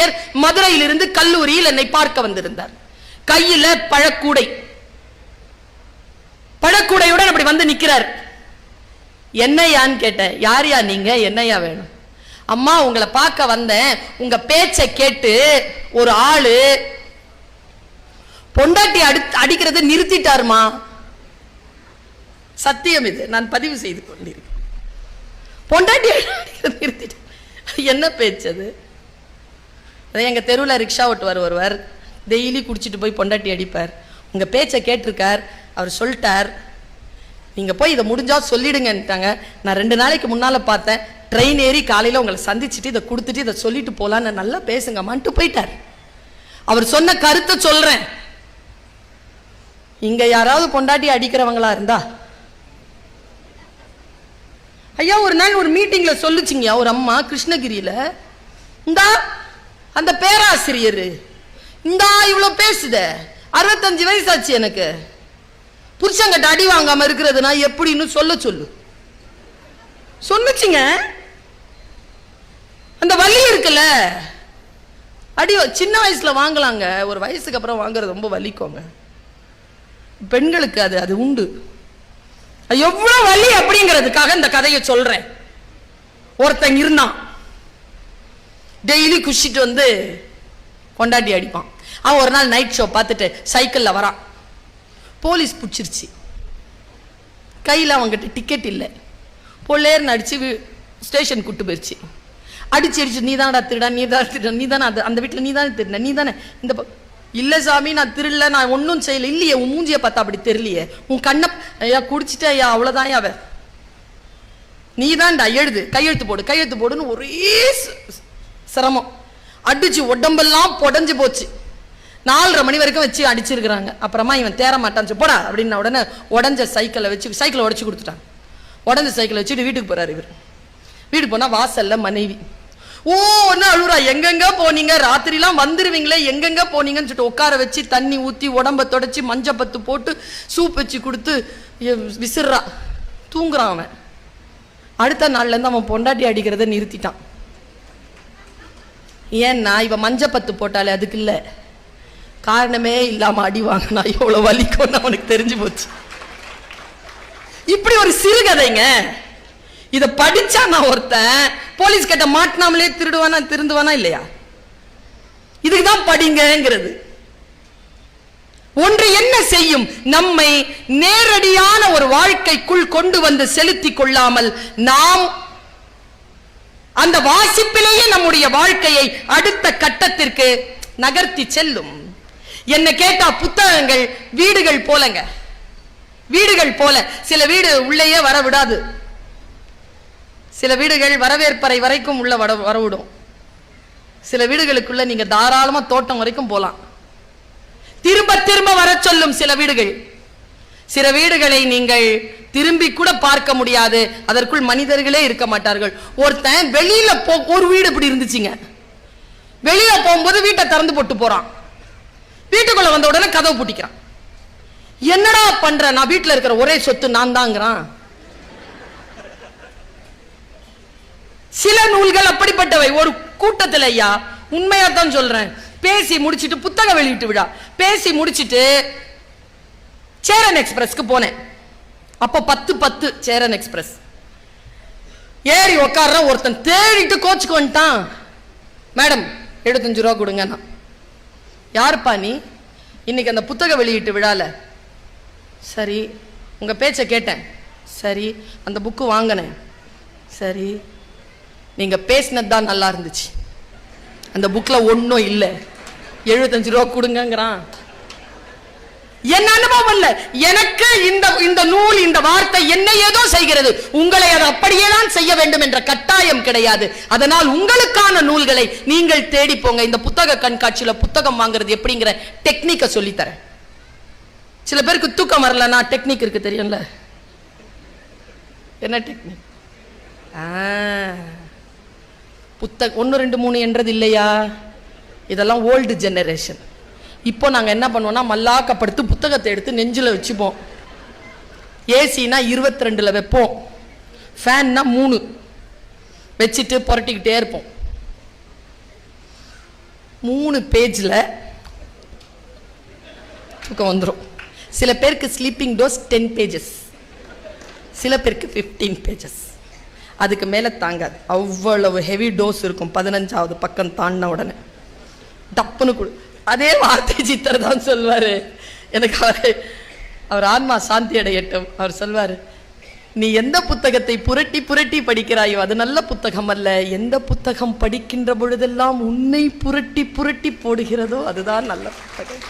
ஆசிரியர் மதுரையிலிருந்து கல்லூரியில் என்னை பார்க்க வந்திருந்தார். கையில பழக்கூடை. பழக்கூடையுடன் அப்படி வந்து நிக்கிறார். என்னையான்னு கேட்டேன். யார் யா நீங்க? என்னையா வேணும்? அம்மா உங்களை பார்க்க வந்தேன். உங்க பேச்சை கேட்டு ஒரு ஆளு பொண்டாட்டி அடி அடிக்கிறத நிறுத்திட்டாருமா? சத்தியம் இது. நான் பதிவு செய்து கொண்டிருக்கேன் பொண்டாட்டி அடிக்கிறதை நிறுத்திட்டார் என்ன பேச்சு அது? அதே எங்கள் தெருவில் ரிக்ஷா ஓட்டுவார் ஒருவர். டெய்லி குடிச்சிட்டு போய் பொண்டாட்டி அடிப்பார். உங்கள் பேச்சை கேட்டிருக்கார். அவர் சொல்லிட்டார். நீங்கள் போய் இதை முடிஞ்சால் சொல்லிடுங்கன்ட்டாங்க. நான் ரெண்டு நாளைக்கு முன்னால் பார்த்தேன். ட்ரெயின் ஏறி காலையில் உங்களை சந்திச்சுட்டு இதை கொடுத்துட்டு இதை சொல்லிட்டு போலான்னு நல்லா பேசுங்கம்மான்ட்டு போயிட்டார். அவர் சொன்ன கருத்தை சொல்கிறேன் இங்கே யாராவது கொண்டாட்டி அடிக்கிறவங்களா இருந்தா? ஐயா ஒரு நாள் ஒரு மீட்டிங்கில் சொல்லுச்சிங்கயா ஒரு அம்மா கிருஷ்ணகிரியில் இந்தா அந்த பேராசிரியர். இந்தா இவ்வளோ பேசுத? அறுபத்தஞ்சு வயசாச்சு எனக்கு. புருஷங்கிட்ட அடி வாங்காம இருக்கிறதுனா எப்படின்னு சொல்ல சொல்லு. சொன்னுச்சுங்க. அந்த வலி இருக்குல்ல? அடி சின்ன வயசுல வாங்கலாங்க. ஒரு வயசுக்கு அப்புறம் வாங்குறது ரொம்ப வலிக்கோங்க. பெண்களுக்கு அது அது உண்டு. எவ்வளோ எவ்வளவு வலி அப்படிங்கிறதுக்காக இந்த கதையை சொல்றேன். ஒருத்தன் இருந்தான். டெய்லி குஷிட்டு வந்து கொண்டாடி அடிப்பான். அவன் ஒரு நாள் நைட் ஷோ பார்த்துட்டு சைக்கிளில் வரான். போலீஸ் பிடிச்சிருச்சு. கையில் அவங்ககிட்ட டிக்கெட் இல்லை. பொல்லேர்னு அடிச்சு ஸ்டேஷன் கூட்டு போயிடுச்சு அடிச்சு அடிச்சு நீ தானடா திருடா நீ தான் திருடா நீ தானே அது அந்த வீட்டில் நீ தானே திருட நீ தானே இந்த இல்லை சாமி நான் திருடல நான் ஒன்றும் செய்யல. இல்லையே உன் மூஞ்சியை பார்த்தா அப்படி தெரியலையே. உன் கண்ணை ஐயா குடிச்சிட்டே ஐயா அவ்வளோதான் அவ நீ தான்டா எழுது கையெழுத்து போடு கையெழுத்து போடுன்னு ஒரே சிரமம். அடிச்சு உடம்பெல்லாம் புடஞ்சு போச்சு. நாலரை மணி வரைக்கும் வச்சு அடிச்சிருக்கிறாங்க. அப்புறமா இவன் தேர மாட்டான் போடா அப்படின்னா உடனே உடஞ்ச சைக்கிளை வச்சு சைக்கிளை உடச்சு கொடுத்துட்டான் உடஞ்ச சைக்கிளை வச்சுட்டு வீட்டுக்கு போறாரு இவர். வீட்டுக்கு போனா வாசல்ல மனைவி. ஓ ஒன்னு அழுறா எங்கெங்க போனீங்க? ராத்திரிலாம் வந்துருவீங்களே எங்கெங்க போனீங்கன்னு சொல்லிட்டு உட்கார வச்சு தண்ணி ஊத்தி உடம்ப தொடச்சி மஞ்சள் பத்து போட்டு சூப் வச்சு கொடுத்து விசிறா. தூங்குறான் அவன். அடுத்த நாள்ல இருந்து அவன் பொண்டாட்டி அடிக்கிறத நிறுத்திட்டான். ஏன்னா இவன் மஞ்சப்பத்து போட்டாலே அதுக்கு இல்லை. காரணமே இல்லாம அடி வாங்கினா எவ்வளோ வலிக்கும்னு அவனுக்கு தெரிஞ்சு போச்சு. இப்படி ஒரு சிறுகதைங்க. இதை படிச்சா நான் ஒருத்தன் போலீஸ் கிட்ட மாட்டினாமலே திருடுவானா திருந்துவானா இல்லையா? இதுக்கு தான் படிங்கங்கிறது. ஒன்று என்ன செய்யும்? நம்மை நேரடியான ஒரு வாழ்க்கைக்குள் கொண்டு வந்து செலுத்திக் கொள்ளாமல் நாம் அந்த வாசிப்பிலேயே நம்முடைய வாழ்க்கையை அடுத்த கட்டத்திற்கு நகர்த்தி செல்லும். என்ன கேட்டா புத்தகங்கள் வீடுகள் போலங்க. வீடுகள் போல. சில வீடு உள்ளேயே வர விடாது சில வீடுகள் வரவேற்பறை வரைக்கும் உள்ள வர வரவிடும். சில வீடுகளுக்குள்ள நீங்க தாராளமா தோட்டம் வரைக்கும் போலாம். திரும்ப திரும்ப வர சொல்லும் சில வீடுகள். சில வீடுகளை நீங்கள் திரும்பி கூட பார்க்க முடியாது. அதற்குள் மனிதர்களே இருக்க மாட்டார்கள். ஒருத்தன் வெளியில போ ஒரு வீடு இப்படி இருந்துச்சுங்க. வெளியில போகும்போது வீட்டை திறந்து போட்டு போறான். வீட்டுக்குள்ள வந்த உடனே கதவு பூட்டிக்கிறான். என்னடா பண்ற? நான் வீட்டில் இருக்கிற ஒரே சொத்து நான் தாங்கிறான் சில நூல்கள் அப்படிப்பட்டவை. ஒரு கூட்டத்தில் ஐயா உண்மையா தான் சொல்றேன். பேசி முடிச்சிட்டு புத்தகம் வெளியிட்டு விழா பேசி முடிச்சிட்டு சேரன் எக்ஸ்பிரஸ்க்கு போனேன். அப்போ பத்து பத்து சேரன் எக்ஸ்பிரஸ் ஏறி உக்காடுற ஒருத்தன் தேடிட்டு கோச்சுக்கு வந்துட்டான். மேடம் எழுபத்தஞ்சு ரூபா கொடுங்கண்ணா யாருப்பா நீ? இன்னைக்கு அந்த புத்தக வெளியீட்டு விழால. சரி உங்கள் பேச்சை கேட்டேன். சரி அந்த புக்கு வாங்கினேன். சரி நீங்கள் பேசினது தான் நல்லா இருந்துச்சு. அந்த புக்கில் ஒன்றும் இல்லை. எழுபத்தஞ்சு ரூபா கொடுங்கங்கிறான். என் அனுபவம் இல்ல. எனக்கு இந்த இந்த நூல் இந்த வார்த்தை என்ன ஏதோ செய்கிறது. உங்களை அது அப்படியே தான் செய்ய வேண்டும் என்ற கட்டாயம் கிடையாது. அதனால் உங்களுக்கான நூல்களை நீங்கள் தேடி போங்க. இந்த புத்தக கண்காட்சியில புத்தகம் வாங்குறது எப்படிங்கிற டெக்னிக்கை சொல்லித்தரேன். சில பேருக்கு தூக்கம் வரலன்னா டெக்னிக் இருக்கு தெரியும்ல? என்ன டெக்னிக் புத்தக ஒன்று ரெண்டு மூணு என்றது இல்லையா? இதெல்லாம் ஓல்டு ஜெனரேஷன் இப்போ நாங்கள் என்ன பண்ணுவோம்னா மல்லாக்கப்படுத்து புத்தகத்தை எடுத்து நெஞ்சில் வச்சுப்போம். ஏசினா இருபத்தி ரெண்டில் வைப்போம். ஃபேன்னா மூணு. வச்சுட்டு புரட்டிக்கிட்டே இருப்போம். மூணு பேஜில் தூக்கம் வந்துடும் சில பேருக்கு ஸ்லீப்பிங் டோஸ் டென் பேஜஸ் சில பேருக்கு ஃபிஃப்டீன் பேஜஸ் அதுக்கு மேலே தாங்காது. அவ்வளவு ஹெவி டோஸ் இருக்கும். பதினஞ்சாவது பக்கம் தாண்டின உடனே. டப்புன்னு கொடு. அதே வார்த்தை சித்தர் தான் சொல்வார். எனக்கு அவரை அவர் ஆன்மா சாந்தி அடையட்டும். அவர் சொல்வார் நீ எந்த புத்தகத்தை புரட்டி புரட்டி படிக்கிறாயோ அது நல்ல புத்தகம் அல்ல. எந்த புத்தகம் படிக்கின்ற பொழுதெல்லாம் உன்னை புரட்டி புரட்டி போடுகிறதோ அதுதான் நல்ல புத்தகம்.